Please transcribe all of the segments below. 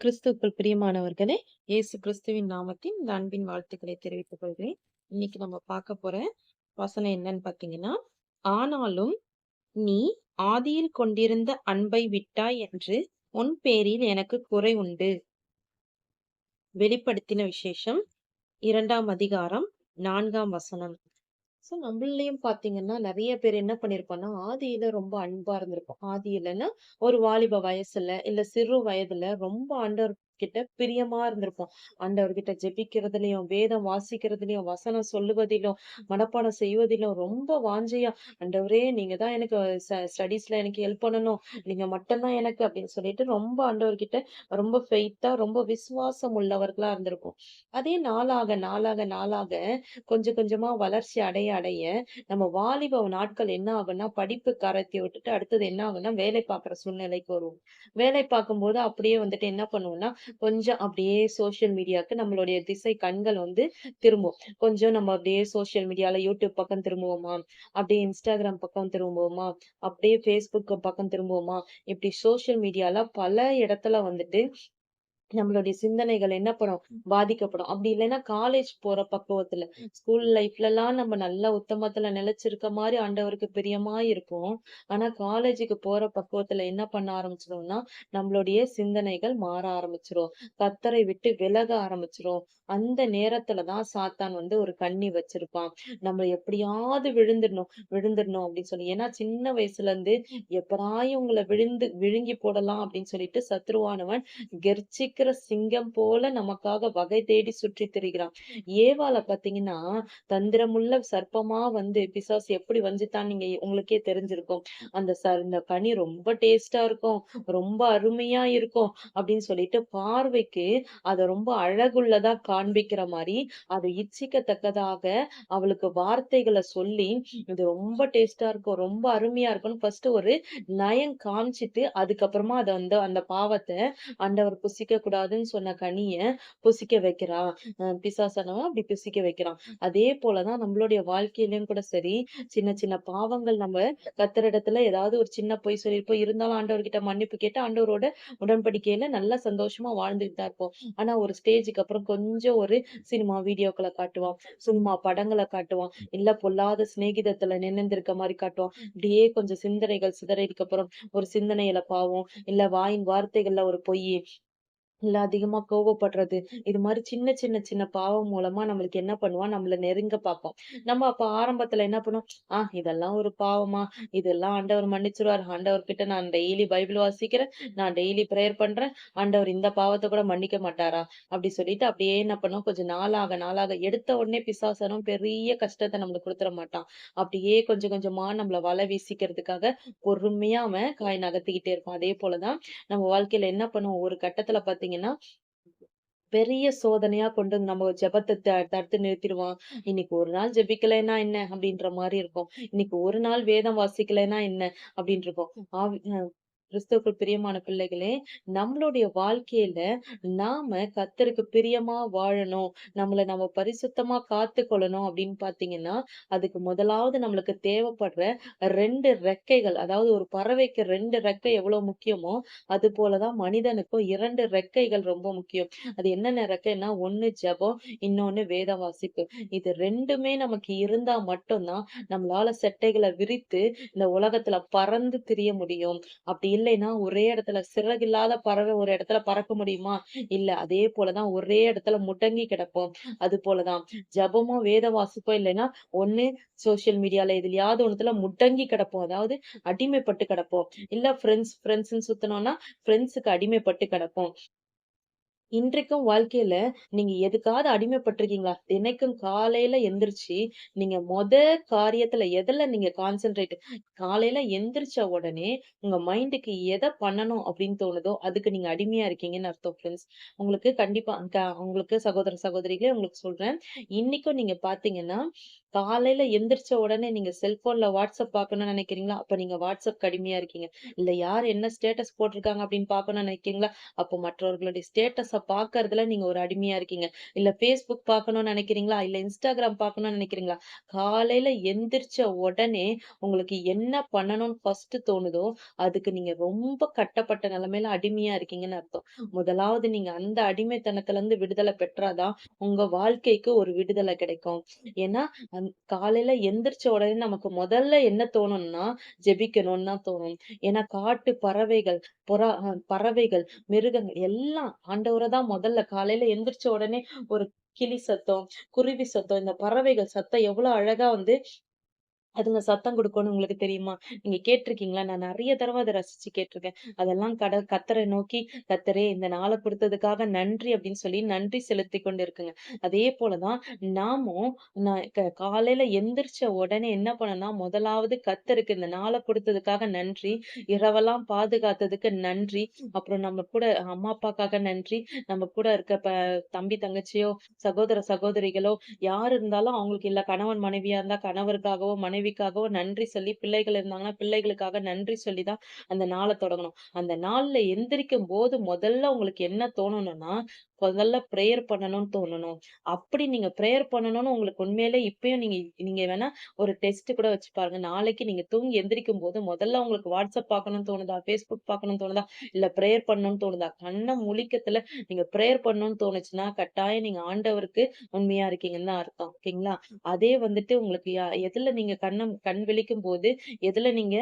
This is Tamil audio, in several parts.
கிறிஸ்துக்கள் பிரியமானவர்களே, இயேசு கிறிஸ்துவின் நாமத்தின் இந்த அன்பின் வாழ்த்துக்களை தெரிவித்துக் கொள்கிறேன். இன்னைக்கு நம்ம பார்க்க போற வசனம் என்னன்னு பார்த்தீங்கன்னா, ஆனாலும் நீ ஆதியில் கொண்டிருந்த அன்பை விட்டாய் என்று உன் பேரில் எனக்கு குறை உண்டு. வெளிப்படுத்தின விசேஷம் இரண்டாம் அதிகாரம் நான்காம் வசனம். ஸோ நம்மளையும் பார்த்தீங்கன்னா, நிறைய பேர் என்ன பண்ணியிருப்போம்னா, ஆதியில ரொம்ப அன்பா இருந்திருப்போம். ஆதியிலன்னா, ஒரு வாலிப வயசுல, இல்ல சிறு வயதுல ரொம்ப அண்டர் கிட்ட பிரியமா இருந்திருப்போம். ஆண்டவர்கிட்ட ஜெபிக்கிறதுலயும், வேதம் வாசிக்கிறதுலயும், வசனம் சொல்லுவதிலும், மனப்பாடம் செய்வதிலும் ரொம்ப வாஞ்சையா, "ஆண்டவரே நீங்க தான் எனக்கு ஸ்டடீஸ்ல எனக்கு ஹெல்ப் பண்ணணும். நீங்க மட்டும்தான் எனக்கு" அப்படின்னு சொல்லிட்டு ரொம்ப ஆண்டவர்கிட்ட ரொம்ப ஃபெய்த்தா, ரொம்ப விசுவாசம் உள்ளவர்களா இருந்திருப்போம். அதே நாளாக, நாளாக, நாளாக கொஞ்சம் கொஞ்சமா வளர்ச்சி அடைய அடைய நம்ம வாலிப நாட்கள் என்ன ஆகும்னா, படிப்பு காரத்தை விட்டுட்டு அடுத்தது என்ன ஆகும்னா, வேலை பார்க்குற சூழ்நிலைக்கு வருவோம். வேலை பார்க்கும்போது அப்படியே வந்துட்டு என்ன பண்ணுவோம்னா, கொஞ்சம் அப்படியே சோசியல் மீடியாக்கு நம்மளுடைய திசை கண்கள் வந்து திரும்பும். கொஞ்சம் நம்ம அப்படியே சோசியல் மீடியால யூடியூப் பக்கம் திரும்புவோமா, அப்படியே இன்ஸ்டாகிராம் பக்கம் திரும்புவோமா, அப்படியே ஃபேஸ்புக் பக்கம் திரும்புவோமா, இப்படி சோசியல் மீடியால பல இடத்துல வந்துட்டு நம்மளுடைய சிந்தனைகள் என்ன பண்ணும்? பாதிக்கப்படும். அப்படி இல்லைன்னா காலேஜ் போற பக்குவத்துல, ஸ்கூல் லைஃப்லலாம் நம்ம நல்ல உத்தமத்துல நிலைச்சிருக்க மாரி ஆண்டவருக்கு பிரியமா இருப்போம். ஆனா காலேஜுக்கு போற பக்குவத்துல என்ன பண்ண ஆரம்பிச்சுருவோம்னா, நம்மளுடைய சிந்தனைகள் மாற ஆரம்பிச்சுரும். கர்த்தரை விட்டு விலக ஆரம்பிச்சுரும். அந்த நேரத்துல தான் சாத்தான் வந்து ஒரு கண்ணி வச்சிருப்பான். நம்ம எப்படியாவது விழுந்துடணும், விழுந்துடணும் அப்படின்னு சொல்லி. ஏன்னா சின்ன வயசுல இருந்து எப்படா இவங்கள விழுந்து விழுங்கி போடலாம் அப்படின்னு சொல்லிட்டு சத்ருவானவன் கெர்ச்சிக்கிற சிங்கம் போல நமக்காக வகை தேடி சுற்றி திரிகிறான். ஏவால பாத்தீங்கன்னா தந்திரமுள்ள சர்ப்பமா வந்து பிசாசு எப்படி வஞ்சித்தான்னு நீங்க உங்களுக்கே தெரிஞ்சிருக்கும். அந்த ச இந்த கனி ரொம்ப டேஸ்டா இருக்கும், ரொம்ப அருமையா இருக்கும் அப்படின்னு சொல்லிட்டு பார்வைக்கு அதை ரொம்ப அழகுள்ளதா காண்பிக்கிற மாதிரி அதை இச்சிக்கத்தக்கதாக அவளுக்கு வார்த்தைகளை சொல்லி, இது ரொம்ப டேஸ்டா இருக்கும், ரொம்ப அருமையா இருக்கும்னு ஃபர்ஸ்ட் ஒரு நயம் காமிச்சிட்டு, அதுக்கப்புறமா அதை வந்து அந்த பாவத்தை ஆண்டவர் புசிக்க கூடாதுன்னு சொன்ன கனிய புசிக்க வைக்கிறான் அ அப்படி புசிக்க வைக்கிறான். அதே போலதான் நம்மளுடைய வாழ்க்கையிலயும் கூட சரி, சின்ன சின்ன பாவங்கள் நம்ம கத்துற இடத்துல ஏதாவது ஒரு சின்ன பொய் சொல்லியிருப்போம். இருந்தாலும் ஆண்டவர்கிட்ட மன்னிப்பு கேட்டு ஆண்டவரோட உடன்படிக்கையில நல்லா சந்தோஷமா வாழ்ந்துட்டு தான் இருப்போம். ஆனா ஒரு ஸ்டேஜ்க்கு அப்புறம் கொஞ்சம் ஒரு சினிமா வீடியோக்களை காட்டுவான். சும்மா படங்களை காட்டுவான். இல்ல பொல்லாத சிநேகிதத்துல நினைந்திருக்க மாதிரி காட்டுவான். இப்படியே கொஞ்சம் சிந்தனைகள் சிதறதுக்கு அப்புறம் ஒரு சிந்தனையில பாவம், இல்ல வாயின் வார்த்தைகள்ல ஒரு பொய் இல்ல அதிகமா கோவப்படுறது. இது மாதிரி சின்ன சின்ன சின்ன பாவம் மூலமா நம்மளுக்கு என்ன பண்ணுவான், நம்மள நெருங்க பார்ப்போம் நம்ம அப்ப ஆரம்பத்துல என்ன பண்ணுவோம், ஆஹ் இதெல்லாம் ஒரு பாவமா? இதெல்லாம் ஆண்டவர் அண்டவர் கிட்ட நான் டெய்லி பைபிள் வாசிக்கிறேன். நான் டெய்லி ப்ரேயர் பண்றேன். ஆண்டவர் இந்த பாவத்தை கூட மன்னிக்க மாட்டாரா?" அப்படி சொல்லிட்டு அப்படியே என்ன பண்ணுவோம், கொஞ்சம் நாளாக நாளாக எடுத்த உடனே பிசாசனம் பெரிய கஷ்டத்தை நம்மளுக்கு குடுத்துற மாட்டான். அப்படியே கொஞ்சம் கொஞ்சமா நம்மள வலை வீசிக்கிறதுக்காக பொறுமையா அவன் காய் நகர்த்திக்கிட்டே இருப்பான். அதே போலதான் நம்ம வாழ்க்கையில என்ன பண்ணுவோம், ஒரு கட்டத்துல பார்த்து பார்த்தீங்கன்னா, பெரிய சோதனையா கொண்டு வந்து நம்ம ஜபத்தை தடுத்து நிறுத்திடுவான் இன்னைக்கு ஒரு நாள் ஜெபிக்கலைன்னா என்ன? அப்படின்ற மாதிரி இருக்கும். இன்னைக்கு ஒரு நாள் வேதம் வாசிக்கலைன்னா என்ன? அப்படின்னு இருக்கும். ஆவி கிறிஸ்துவுக்குள் பிரியமான பிள்ளைகளே, நம்மளுடைய வாழ்க்கையில நாம கத்தருக்கு பிரியமா வாழணும், நம்மள நம்ம பரிசுத்தமா காத்துக்கொள்ளணும் அப்படின்னு பார்த்தீங்கன்னா, அதுக்கு முதலாவது நம்மளுக்கு தேவைப்படுற ரெண்டு ரெக்கைகள், அதாவது ஒரு பறவைக்கு ரெண்டு ரெக்கை எவ்வளவு முக்கியமோ, அது போலதான் மனிதனுக்கும் இரண்டு ரெக்கைகள் ரொம்ப முக்கியம். அது என்னென்ன ரெக்கைன்னா, ஒண்ணு ஜெபம், இன்னொன்னு வேத வாசிப்பு. இது ரெண்டுமே நமக்கு இருந்தா மட்டும் தான் நம்மளால செட்டைகளை விரித்து இந்த உலகத்துல பறந்து திரிய முடியும். அப்படி இல்லைன்னா ஒரே இடத்துல சிறகில்லாத பறவை ஒரு இடத்துல பறக்க முடியுமா? இல்ல. அதே போலதான் ஒரே இடத்துல முடங்கி கிடப்போம். அது போலதான் ஜபமோ வேத வாசிப்போ இல்லைன்னா, ஒண்ணு சோசியல் மீடியால எதுலயாவது ஒண்ணுத்துல முடங்கி கிடப்போம். அதாவது அடிமைப்பட்டு கிடப்போம். இல்ல ஃப்ரெண்ட்ஸ் ஃப்ரெண்ட்ஸ்ன்னு சுத்தணும்னா ஃப்ரெண்ட்ஸுக்கு அடிமைப்பட்டு கிடப்போம். இன்றைக்கும் வாழ்க்கையில நீங்க எதுக்காவது அடிமைப்பட்டிருக்கீங்களா? தினைக்கும் காலையில எந்திரிச்சு, நீங்க மொத காரியத்துல எதுல நீங்க கான்சென்ட்ரேட் காலையில எந்திரிச்ச உடனே உங்க மைண்டுக்கு எதை பண்ணணும் அப்படின்னு தோணுதோ, அதுக்கு நீங்க அடிமையா இருக்கீங்கன்னு அர்த்தம் ஃப்ரெண்ட்ஸ். உங்களுக்கு கண்டிப்பா க உங்களுக்கு சகோதர, சகோதரிகளே உங்களுக்கு சொல்றேன். இன்னைக்கும் நீங்க பாத்தீங்கன்னா காலையில எந்திரிச்ச உடனே நீங்க செல்போன்ல வாட்ஸ்அப் பார்க்கணும்னு நினைக்கிறீங்களா? அப்ப நீங்க வாட்ஸ்அப் அடிமையா இருக்கீங்க. இல்ல யார் என்ன ஸ்டேட்டஸ் போட்டிருக்காங்க அப்படின்னு பார்க்கணும்னு நினைக்கிறீங்களா? அப்போ மற்றவர்களுடைய ஸ்டேட்டஸ் வீடியோஸ பார்க்கறதுல நீங்க ஒரு அடிமையா இருக்கீங்க. இல்ல ஃபேஸ்புக் பார்க்கணும்னு நினைக்கிறீங்களா இல்ல இன்ஸ்டாகிராம் பார்க்கணும்னு நினைக்கிறீங்களா காலையில எந்திரிச்ச உடனே உங்களுக்கு என்ன பண்ணணும்னு ஃபர்ஸ்ட் தோணுதோ, அதுக்கு நீங்க ரொம்ப கட்டப்பட்ட நிலைமையில அடிமையா இருக்கீங்கன்னு அர்த்தம். முதலாவது நீங்க அந்த அடிமைத்தனத்துலேருந்து விடுதலை பெற்றாதான் உங்கள் உங்க வாழ்க்கைக்கு ஒரு விடுதலை கிடைக்கும். ஏன்னா, அந் எந்திரிச்ச உடனே நமக்கு முதல்ல என்ன தோணும்னா, ஜெபிக்கணும்னு தான் தோணும். ஏன்னா காட்டு பறவைகள், புறா பறவைகள், மிருகங்கள் எல்லாம் ஆண்டவர தான் முதல்ல காலையில எந்திரிச்ச உடனே ஒரு கிளி சத்தம், குருவி சத்தம், இந்த பறவைகள் சத்தம் எவ்வளவு அழகா வந்து அதுங்க சத்தம் குடுக்கும்னு உங்களுக்கு தெரியுமா? நீங்க கேட்டிருக்கீங்களா நான் நிறைய தடவை அத ரசிச்சு கேட்டிருக்கேன் அதெல்லாம் கட கத்தரை நோக்கி, கத்தரே இந்த நாளை கொடுத்ததுக்காக நன்றி" அப்படின்னு சொல்லி நன்றி செலுத்தி கொண்டு இருக்குங்க. அதே போலதான் நாமும் நான் காலையில எந்திரிச்ச உடனே என்ன பண்ணனா முதலாவது கத்தருக்கு இந்த நாளை கொடுத்ததுக்காக நன்றி. இரவெல்லாம் பாதுகாத்ததுக்கு நன்றி. அப்புறம் நம்ம கூட அம்மா, அப்பாக்காக நன்றி. நம்ம கூட இருக்க தம்பி, தங்கச்சியோ, சகோதர, சகோதரிகளோ யார் இருந்தாலும் அவங்களுக்கு இல்ல கணவன், மனைவியா இருந்தா கணவருக்காகவோ, மனைவிக்காகவோ நன்றி சொல்லி, பிள்ளைகள் இருந்தாங்கன்னா பிள்ளைகளுக்காக நன்றி சொல்லி தான் அந்த நாளை தொடங்கணும். அந்த நாள்ல எந்திரிக்கும்போது முதல்ல உங்களுக்கு என்ன தோணணும்னா, முதல்ல ப்ரேயர் பண்ணணும்னு தோணணும். அப்படி நீங்க ப்ரேயர் பண்ணணும்னு உங்களுக்கு உண்மையிலே இப்பயும் நீங்க நீங்க வேணா ஒரு டெஸ்ட் கூட வச்சு பாருங்க. நாளைக்கு நீங்க தூங்கி எந்திரிக்கும் போது முதல்ல உங்களுக்கு வாட்ஸ்அப் பார்க்கணும்னு தோணுதா? ஃபேஸ்புக் பார்க்கணும்னு தோணுதா? இல்ல ப்ரேயர் பண்ணணும்னு தோணுதா? கண்ணை முழிக்கத்துல நீங்க ப்ரேயர் பண்ணணும்னு தோணுச்சுன்னா, கட்டாயம் நீங்க ஆண்டவருக்கு உண்மையா இருக்கீங்கன்னு தான் அர்த்தம். ஓகேங்களா? அதே வந்துட்டு உங்களுக்கு எதுல நீங்க கண் கண்ணு கண் விழிக்கும்போது, எதுல நீங்க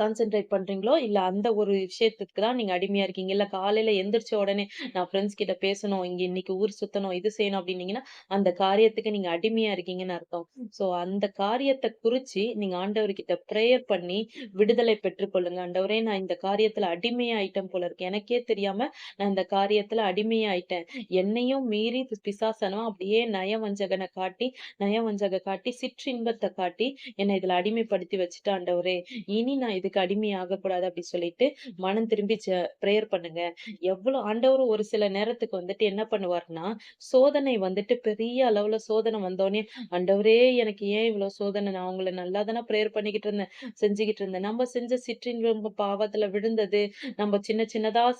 கான்சென்ட்ரேட் பண்றீங்களோ, இல்ல அந்த ஒரு விஷயத்துக்கு தான் நீங்க அடிமையா இருக்கீங்க. இல்ல காலையில எந்திரிச்ச உடனே நான் ஃப்ரெண்ட்ஸ் கிட்ட பேசணும், இங்க இன்னைக்கு ஊர் சுத்தணும், இது செய்யணும் அப்படின்னீங்கன்னா அந்த காரியத்துக்கு நீங்க அடிமையா இருக்கீங்கன்னு அர்த்தம். சோ அந்த காரியத்தை குறிச்சு நீங்க ஆண்டவர்கிட்ட பிரேயர் பண்ணி விடுதலை பெற்றுக்கொள்ளுங்க. ஆண்டவரே நான் இந்த காரியத்துல அடிமையாயிட்டேன் போல இருக்கு. எனக்கே தெரியாம நான் இந்த காரியத்துல அடிமையாயிட்டேன். என்னையும் மீறி பிசாசனம் அப்படியே நயவஞ்சகனை காட்டி நயவஞ்சக காட்டி, சிற்றின்பத்தை காட்டி என்ன இதுல அடிமைப்படுத்தி வச்சுட்டான் ஆண்டவரே. இனி நான் இது இதுக்கு அடிமை ஆகக்கூடாது அப்படி சொல்லிட்டு மனம் திரும்பி பிரேயர் பண்ணுங்க. எவ்வளோ ஆண்டவரும் ஒரு சில நேரத்துக்கு வந்துட்டு என்ன பண்ணுவாருன்னா, சோதனை வந்துட்டு பெரிய அளவுல சோதனை வந்தோனே, "ஆண்டவரே எனக்கு ஏன் இவ்வளோ சோதனை? நான் உங்கள நல்லா தானே பிரேயர் பண்ணிக்கிட்டு இருந்தேன், செஞ்சுகிட்டு இருந்தேன். நம்ம செஞ்ச சிற்றின்ப பாவத்துல விழுந்தது, நம்ம சின்ன சின்னதா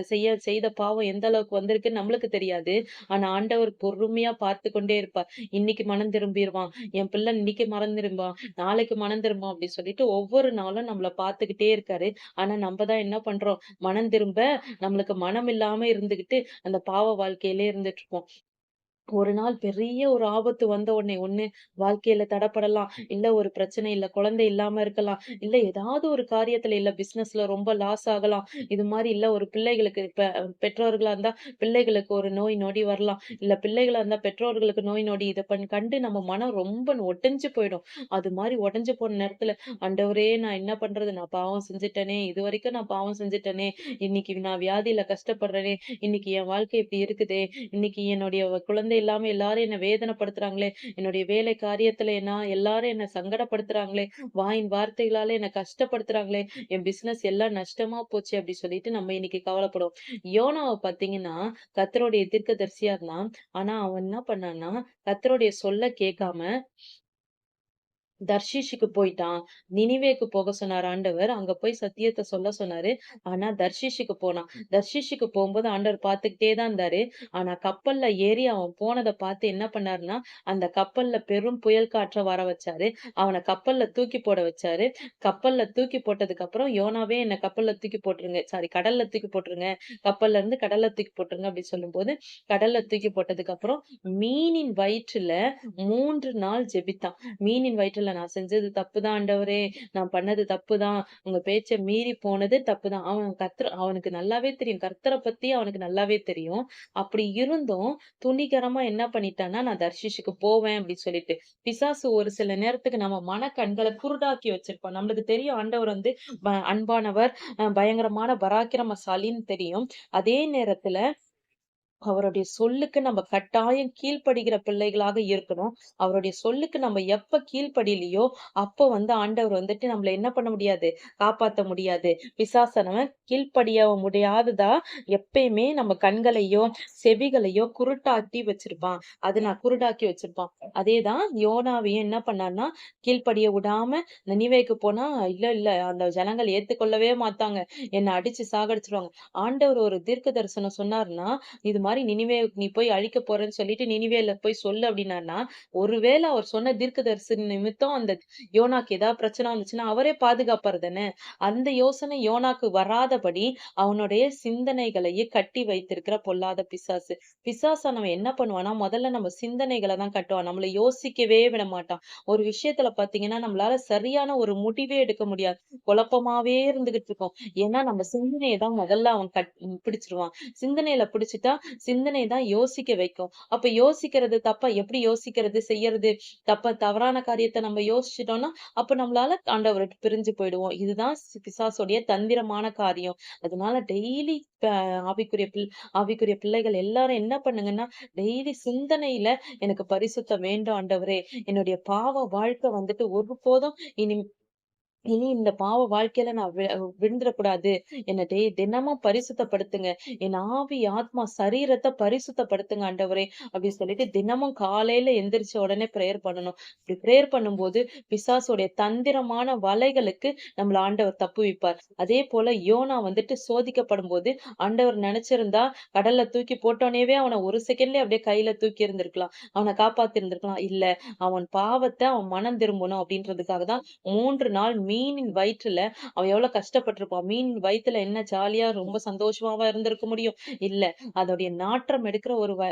செய்ய செய்த பாவம் எந்த அளவுக்கு வந்திருக்குன்னு நம்மளுக்கு தெரியாது. ஆனா ஆண்டவர் பொறுமையா பார்த்துக் கொண்டே இருப்பார். இன்னைக்கு மனம் திரும்பிருவான். என் பிள்ளை இன்னைக்கு மனம் திரும்புவான். நாளைக்கு மனம் திரும்புவான் அப்படின்னு சொல்லிட்டு ஒவ்வொரு நாளும் நம்மளை பார்த்துக்கிட்டே இருக்காரு. ஆனா நம்ம தான் என்ன பண்றோம்? மனம் திரும்ப நம்மளுக்கு மனம் இல்லாம இருந்துகிட்டு அந்த பாவ வாழ்க்கையிலே இருந்துட்டு இருக்கோம் ஒரு நாள் பெரிய ஒரு ஆபத்து வந்த உடனே, ஒண்ணு வாழ்க்கையில தடப்படலாம். இல்ல ஒரு பிரச்சனை, இல்ல குழந்தை இல்லாம இருக்கலாம். இல்ல ஏதாவது ஒரு காரியத்துல, இல்ல பிசினஸ்ல ரொம்ப லாஸ் ஆகலாம். இது மாதிரி இல்ல ஒரு பிள்ளைகளுக்கு பெற்றோர்களா இருந்தா பிள்ளைகளுக்கு ஒரு நோய் நொடி வரலாம். இல்ல பிள்ளைகளா இருந்தா பெற்றோர்களுக்கு நோய் நொடி இதை பண்ணி கண்டு நம்ம மனம் ரொம்ப ஒடிஞ்சு போயிடும். அது மாதிரி உடஞ்சு போன நேரத்துல, அண்டவரே நான் என்ன பண்றது? நான் பாவம் செஞ்சுட்டேனே! இதுவரைக்கும் நான் பாவம் செஞ்சுட்டேனே! இன்னைக்கு நான் வியாதியில கஷ்டப்படுறேனே! இன்னைக்கு என் வாழ்க்கை இப்படி இருக்குதே! இன்னைக்கு என்னுடைய குழந்தை இல்லாம எல்லாரும் என்ன வேதனைப்படுத்துறாங்களே! என்னுடைய வேலை காரியத்துல என்ன எல்லாரும் என்ன சங்கடப்படுத்துறாங்களே! வாயின் வார்த்தைகளால என்ன கஷ்டப்படுத்துறாங்களே! என் பிசினஸ் எல்லாம் நஷ்டமா போச்சு அப்படி சொல்லிட்டு நம்ம இன்னைக்கு கவலைப்படுவோம். பாத்தீங்கன்னா பார்த்தீங்கன்னா, கர்த்தருடைய தீர்க்கதரிசியா இருந்தான். ஆனா அவன் என்ன பண்ணான்னா, கர்த்தருடைய சொல்ல கேட்காம தர்ஷிஷுக்கு போயிட்டான். நினிவேக்கு போக சொன்னார் ஆண்டவர். அங்க போய் சத்தியத்தை சொல்ல சொன்னாரு. ஆனா தர்ஷிஷுக்கு போனான். தர்ஷிஷுக்கு போகும்போது ஆண்டவர் பார்த்துக்கிட்டே தான் இருந்தாரு. ஆனா கப்பல்ல ஏறி அவன் போனதை பார்த்து என்ன பண்ணாருன்னா, அந்த கப்பல்ல பெரும் புயல் காற்ற வர வச்சாரு. அவனை கப்பல்ல தூக்கி போட வச்சாரு. கப்பல்ல தூக்கி போட்டதுக்கு அப்புறம், "யோனாவே என்ன கப்பல்ல தூக்கி போட்டுருங்க. சாரி கடல்ல தூக்கி போட்டுருங்க. கப்பல்ல இருந்து கடல்ல தூக்கி போட்டுருங்க" அப்படின்னு சொல்லும்போது, கடல்ல தூக்கி போட்டதுக்கு அப்புறம் மீனின் வயிற்றுல மூன்று நாள் ஜெபித்தான். மீனின் வயிற்றுல நான் செஞ்சது தப்புதான் ஆண்டவரே! நான் பண்ணது தப்பு தான் உங்க பேச்சை மீறி போனது தப்புதான். அவன் கர்த்தர் அவனுக்கு நல்லாவே தெரியும். கர்த்தரை பத்தி அவனுக்கு நல்லாவே தெரியும். அப்படி இருந்தும் துணிகரமா என்ன பண்ணிட்டான்னா, நான் தர்ஷிஷுக்கு போவேன் அப்படின்னு சொல்லிட்டு. பிசாசு ஒரு சில நேரத்துக்கு நம்ம மன கண்களை குருடாக்கி வச்சிருப்போம் நம்மளுக்கு தெரியும் ஆண்டவர் வந்து அன்பானவர், பயங்கரமான பராக்கிரமசாலின்னு தெரியும். அதே நேரத்துல அவருடைய சொல்லுக்கு நம்ம கட்டாயம் கீழ்ப்படுகிற பிள்ளைகளாக இருக்கணும். அவருடைய சொல்லுக்கு நம்ம எப்ப கீழ்ப்படியலையோ, அப்ப வந்து ஆண்டவர் வந்துட்டு நம்மள என்ன பண்ண முடியாது? காப்பாத்த முடியாது. பிசாசானவன் கீழ்ப்படிய முடியாததா எப்பயுமே நம்ம கண்களையோ, செவிகளையோ குருட்டாக்கி வச்சிருப்பான். அது நான் குருடாக்கி வச்சிருப்பான். அதேதான் யோனாவையும் என்ன பண்ணான்னா, கீழ்ப்படிய விடாம நினைவேக்கு போனா, இல்ல இல்ல அந்த ஜனங்கள் ஏத்துக்கொள்ளவே மாட்டாங்க. என்ன அடிச்சு சாகடிச்சிருவாங்க ஆண்டவர் ஒரு தீர்க்க தரிசனம் சொன்னாருன்னா, இது மாதிரி நினைவே நீ போய் அழிக்க போறேன்னு சொல்லிட்டு நினிவேல போய் சொல்லு அப்படின்னாருன்னா, ஒருவேளை அவர் சொன்ன தீர்க்கதரிசன நிமித்தம் அந்த யோனாக்கு ஏதாவது பிரச்சனை வந்துச்சுன்னா, அவரே பாதுகாப்பார் தானே! அந்த யோசனை யோனாக்கு வராதபடி அவனுடைய சிந்தனைகளையே கட்டி வைத்திருக்கிற பொல்லாத பிசாசு. பிசாசானவன் என்ன பண்ணுவான்னா, முதல்ல நம்ம சிந்தனைகளை தான் கட்டுவான். நம்மள யோசிக்கவே விட மாட்டான். ஒரு விஷயத்துல பாத்தீங்கன்னா நம்மளால சரியான ஒரு முடிவே எடுக்க முடியாது. குழப்பமாவே இருந்துகிட்டு இருக்கும் ஏன்னா நம்ம சிந்தனையை தான் முதல்ல அவன் கட் பிடிச்சிருவான் சிந்தனையில பிடிச்சிட்டா சிந்தனை தான் யோசிக்க வைக்கும். அப்ப யோசிக்கிறது தப்பா எப்படி யோசிக்கிறது, செய்யறது தப்பா தவறான காரியத்தை நம்ம யோசிச்சிட்டோம்னா அப்ப நம்மளால ஆண்டவர பிரிஞ்சு போயிடுவோம். இதுதான் சி பிசாசுடைய தந்திரமான காரியம். அதனால டெய்லி ஆவிக்குரிய பிள் ஆவிக்குரிய பிள்ளைகள் எல்லாரும் என்ன பண்ணுங்கன்னா, டெய்லி சிந்தனையில எனக்கு பரிசுத்தம் வேண்டும் ஆண்டவரே! என்னுடைய பாவ வாழ்க்கை வந்துட்டு ஒருபோதும் இனி இனி இந்த பாவ வாழ்க்கையில நான் விழுந்துடக்கூடாது என்ன டே தினமும் பரிசுத்தப்படுத்துங்க. என் ஆவி, ஆத்மா, சரீரத்தை பரிசுத்தப்படுத்துங்க ஆண்டவரே! அப்படின்னு சொல்லிட்டு தினமும் காலையில எந்திரிச்ச உடனே பிரேயர் பண்ணணும். இப்படி பிரேயர் பண்ணும்போது பிசாசுடைய தந்திரமான வலைகளுக்கு நம்மள ஆண்டவர் தப்புவிப்பார். அதே போல யோனா வந்துட்டு சோதிக்கப்படும் போது ஆண்டவர் நினைச்சிருந்தா கடல்ல தூக்கி போட்டோனேவே அவனை ஒரு செகண்ட்லயே அப்படியே கையில தூக்கி இருந்திருக்கலாம். அவன காப்பாத்தி இருந்திருக்கலாம். இல்ல அவன் பாவத்தை அவன் மனம் திரும்பணும் அப்படின்றதுக்காக தான் மூன்று நாள் மீனின் வயிற்றுல அவன் எவ்வளவு கஷ்டப்பட்டிருப்பான். மீன் வயித்துல என்ன ஜாலியா ரொம்ப சந்தோஷமாவா இருந்திருக்க முடியும்? இல்ல. அதோடைய நாற்றம் எடுக்கிற ஒரு வ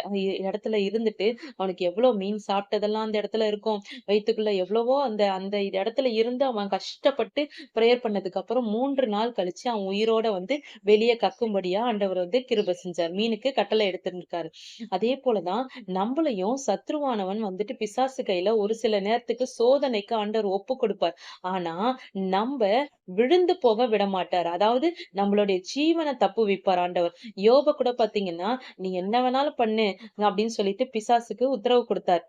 இடத்துல இருந்துட்டு, அவனுக்கு எவ்வளவு மீன் சாப்பிட்டதெல்லாம் அந்த இடத்துல இருக்கும். வயித்துக்குள்ள எவ்வளவோ அந்த அந்த இடத்துல இருந்து அவன் கஷ்டப்பட்டு ப்ரேயர் பண்ணதுக்கு அப்புறம் மூன்று நாள் கழிச்சு அவன் உயிரோட வந்து வெளியே கக்கும்படியா ஆண்டவர் வந்து கிருப செஞ்சார். மீனுக்கு கட்டளை எடுத்திருக்காரு. அதே போலதான் நம்மளையும் சத்ருவானவன் வந்துட்டு பிசாசு கையில ஒரு சில நேரத்துக்கு சோதனைக்கு ஆண்டவர் ஒப்பு கொடுப்பார். ஆனா, நம்ம விழுந்து போக விட மாட்டார் அதாவது நம்மளுடைய ஜீவன தப்புவிப்பார் ஆண்டவர். யோப கூட பாத்தீங்கன்னா "நீ என்ன வேணாலும் பண்ணு" அப்படின்னு சொல்லிட்டு பிசாசுக்கு உத்தரவு கொடுத்தார்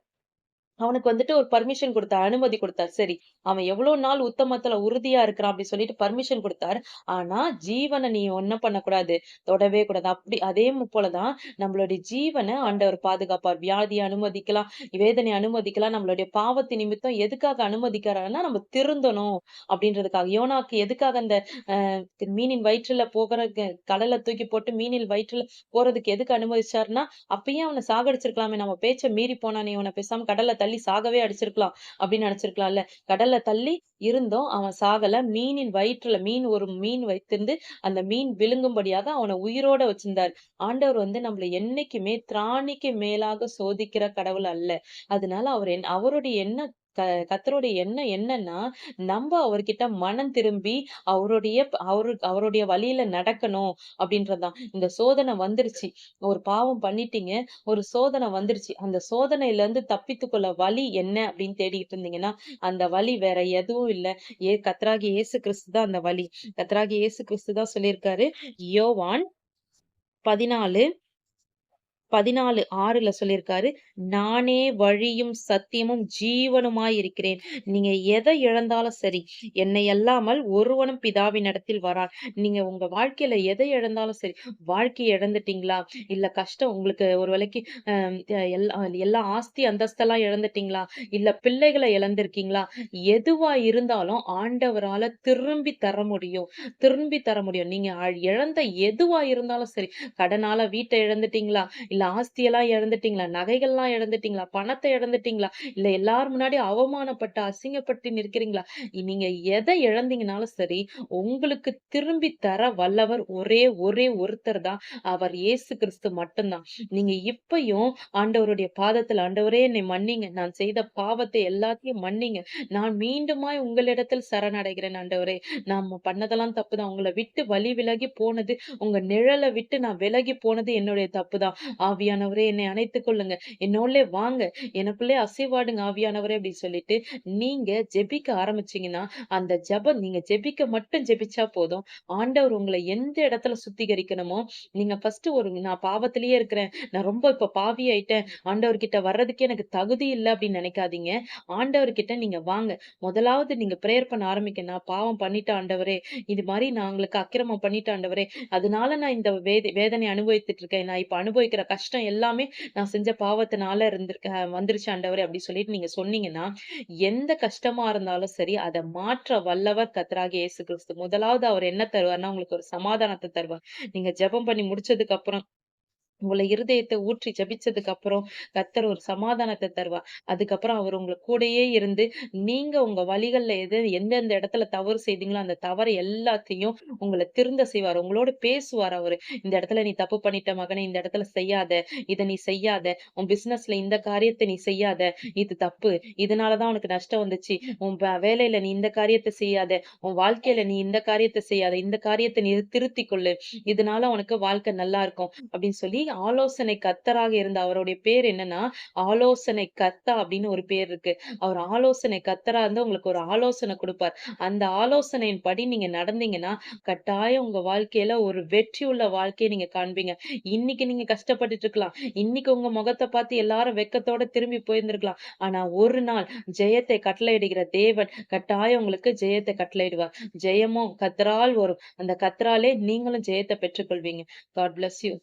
அவனுக்கு வந்துட்டு ஒரு பர்மிஷன் கொடுத்தார் அனுமதி கொடுத்தார் சரி, அவன் எவ்வளவு நாள் உத்தமத்துல உறுதியா இருக்கிறான் அப்படின்னு சொல்லிட்டு பர்மிஷன் கொடுத்தார் ஆனா, ஜீவன நீ ஒண்ணும் பண்ணக்கூடாது. தொடவே கூடாது. அப்படி அதே போலதான் நம்மளுடைய ஜீவன ஆண்டவர் பாதுகாப்பார். வியாதியை அனுமதிக்கலாம், வேதனை அனுமதிக்கலாம். நம்மளுடைய பாவத்தை நிமித்தம் எதுக்காக அனுமதிக்கிறாங்கன்னா நம்ம திருந்தணும் அப்படின்றதுக்காக யோனாக்கு எதுக்காக அந்த மீனின் வயிற்றுல போகிற கடல தூக்கி போட்டு மீனின் வயிற்றுல போறதுக்கு எதுக்கு அனுமதிச்சாருன்னா, அப்பயே அவன சாகடிச்சிருக்கலாமே! நம்ம பேச்சை மீறி போனானே! உன பேசாம கடல்ல தள்ளி சாகவே அடிச்சிருக்கலாம் அப்படின்னு நினைச்சிருக்கலாம்ல. கடல்ல தள்ளி இருந்தும் அவன் சாகல. மீனின் வயிற்றுல மீன் ஒரு மீன் வைத்திருந்து அந்த மீன் விழுங்கும்படியாக அவனை உயிரோட வச்சிருந்தாரு. ஆண்டவர் வந்து நம்மள என்னைக்குமே திராணிக்கு மேலாக சோதிக்கிற கடவுள் அல்ல. அதனால அவர் என் அவருடைய என்ன க கர்த்தருடைய எண்ணம் என்னன்னா, நம்ம அவர்கிட்ட மனம் திரும்பி அவருடைய அவரு அவருடைய வழியில நடக்கணும் அப்படின்றதுதான் இந்த சோதனை வந்துருச்சு. ஒரு பாவம் பண்ணிட்டீங்க. ஒரு சோதனை வந்துருச்சு. அந்த சோதனையில இருந்து தப்பித்துக்கொள்ள வழி என்ன அப்படின்னு தேடிட்டு இருந்தீங்கன்னா, அந்த வழி வேற எதுவும் இல்ல. ஏ கத்ராகி இயேசு கிறிஸ்து தான் அந்த வழி. கத்ராகி இயேசு கிறிஸ்து தான் சொல்லியிருக்காரு. யோவான் பதினாலு 14 14:6ல சொல்லியிருக்காரு. நானே வழியும், சத்தியமும், ஜீவனுமாய் இருக்கிறேன். நீங்க எதை இழந்தாலும் சரி, என்னை அல்லாமல் ஒருவனும் பிதாவினிடத்தில் வரான். நீங்க உங்க வாழ்க்கையில எதை இழந்தாலும் சரி, வாழ்க்கையை இழந்துட்டீங்களா? இல்ல கஷ்டம் உங்களுக்கு ஒரு வேலைக்கு எல்லா எல்லா ஆஸ்தி, அந்தஸ்தெல்லாம் இழந்துட்டீங்களா? இல்ல பிள்ளைகளை இழந்திருக்கீங்களா? எதுவா இருந்தாலும் ஆண்டவரால திரும்பி தர முடியும். திரும்பி தர முடியும். நீங்க இழந்த எதுவா இருந்தாலும் சரி, கடனால வீட்ட இழந்துட்டீங்களா? இல்ல ஆஸ்தியெல்லாம் இழந்துட்டீங்களா? நகைகள்லாம் இழந்துட்டீங்களா? பணத்தை இழந்துட்டீங்களா? இல்ல எல்லார் முன்னாடியும் அவமானப்பட்டு, அசிங்கப்பட்டு நிற்கிறீங்களா? நீங்க எதை இழந்தீங்கனாலும் சரி, உங்களுக்கு திரும்பி தர வல்லவர் ஒரே ஒரே ஒருத்தர் தான். அவர் இயேசு கிறிஸ்து மட்டும் தான். நீங்க இப்பயும் ஆண்டவருடைய பாதத்துல, "ஆண்டவரே என்னை மன்னிங்க. நான் செய்த பாவத்தை எல்லாத்தையும் மன்னிங்க. நான் மீண்டுமாய் உங்களிடத்தில் சரணடைகிறேன் ஆண்டவரே. நாம் பண்ணதெல்லாம் தப்பு தான் உங்களை விட்டு வழி விலகி போனது, உங்க நிழலை விட்டு நான் விலகி போனது என்னுடைய தப்புதான். ஆவியானவரே என்னை அணைத்துக் கொள்ளுங்க. என்னோடே வாங்க. எனக்குள்ளே அசைவாடுங்க ஆவியானவரே அப்படின்னு சொல்லிட்டு, நீங்க ஜெபிக்க ஆரம்பிச்சீங்கன்னா, அந்த ஜெபம் நீங்க ஜெபிக்க மட்டும் ஜெபிச்சா போதும். ஆண்டவர் உங்களை எந்த இடத்துல சுத்திகரிக்கணுமோ, நீங்க ஃபர்ஸ்ட் ஒரு நான் பாவத்திலேயே இருக்கிறேன். நான் ரொம்ப இப்ப பாவி ஆயிட்டேன். ஆண்டவர்கிட்ட வர்றதுக்கே எனக்கு தகுதி இல்லை அப்படின்னு நினைக்காதீங்க. ஆண்டவர்கிட்ட நீங்க வாங்க. முதலாவது நீங்க பிரேயர் பண்ண ஆரம்பிக்க, நான் பாவம் பண்ணிட்ட ஆண்டவரே. இது மாதிரி நான் உங்களுக்கு அக்கிரமம் பண்ணிட்ட ஆண்டவரே. அதனால நான் இந்த வேத வேதனை அனுபவித்துட்டு இருக்கேன். நான் இப்ப அனுபவிக்கிற கஷ்டம் கஷ்டம் எல்லாமே நான் செஞ்ச பாவத்தினால இருந்திருக்க வந்துருச்சு ஆண்டவர் அப்படி சொல்லிட்டு நீங்க சொன்னீங்கன்னா, எந்த கஷ்டமா இருந்தாலும் சரி, அதை மாற்ற வல்லவர் கர்த்தராகிய இயேசு கிறிஸ்து. முதலாவது அவர் என்ன தருவார்ன்னா, உங்களுக்கு ஒரு சமாதானத்தை தருவார். நீங்க ஜெபம் பண்ணி முடிச்சதுக்கு அப்புறம் உங்களை இருதயத்தை ஊற்றி ஜபிச்சதுக்கு அப்புறம் கத்தர் ஒரு சமாதானத்தை தருவா அதுக்கப்புறம் அவர் உங்களை கூடயே இருந்து, நீங்க உங்க வழிகள்ல எது எந்தெந்த இடத்துல தவறு செய்தீங்களோ, அந்த தவறு எல்லாத்தையும் உங்களை திருந்த செய்வார். உங்களோட பேசுவார் அவரு. இந்த இடத்துல நீ தப்பு பண்ணிட்ட மகனை இந்த இடத்துல செய்யாத. இதை நீ செய்யாத. உன் பிசினஸ்ல இந்த காரியத்தை நீ செய்யாத. இது தப்பு. இதனாலதான் உனக்கு நஷ்டம் வந்துச்சு. உன் வேலையில நீ இந்த காரியத்தை செய்யாத. உன் வாழ்க்கையில நீ இந்த காரியத்தை செய்யாத. இந்த காரியத்தை நீ திருத்திக் கொள்ளு. இதனால உனக்கு வாழ்க்கை நல்லா இருக்கும். அப்படின்னு சொல்லி ஆலோசனை கத்தராக இருந்த அவருடைய பேர் என்னன்னா, ஆலோசனை கத்தா அப்படின்னு ஒரு பேர் இருக்கு. அவர் ஆலோசனை கத்தரா இருந்து உங்களுக்கு ஒரு ஆலோசனை கொடுப்பார் அந்த ஆலோசனையின் படி நீங்க நடந்தீங்கன்னா, கட்டாயம் உங்க வாழ்க்கையில ஒரு வெற்றி உள்ள வாழ்க்கைய நீங்க காண்பீங்க. இன்னைக்கு நீங்க கஷ்டப்பட்டுட்டு இருக்கலாம். இன்னைக்கு உங்க முகத்தை பார்த்து எல்லாரும் வெக்கத்தோட திரும்பி போயிருந்திருக்கலாம். ஆனா ஒரு நாள் ஜெயத்தை கட்டளையிடுகிற தேவன் கட்டாயம் உங்களுக்கு ஜெயத்தை கட்டளையிடுவார். ஜெயமும் கத்தரால் வரும். அந்த கத்தராலே நீங்களும் ஜெயத்தை பெற்றுக்கொள்வீங்க. God bless you.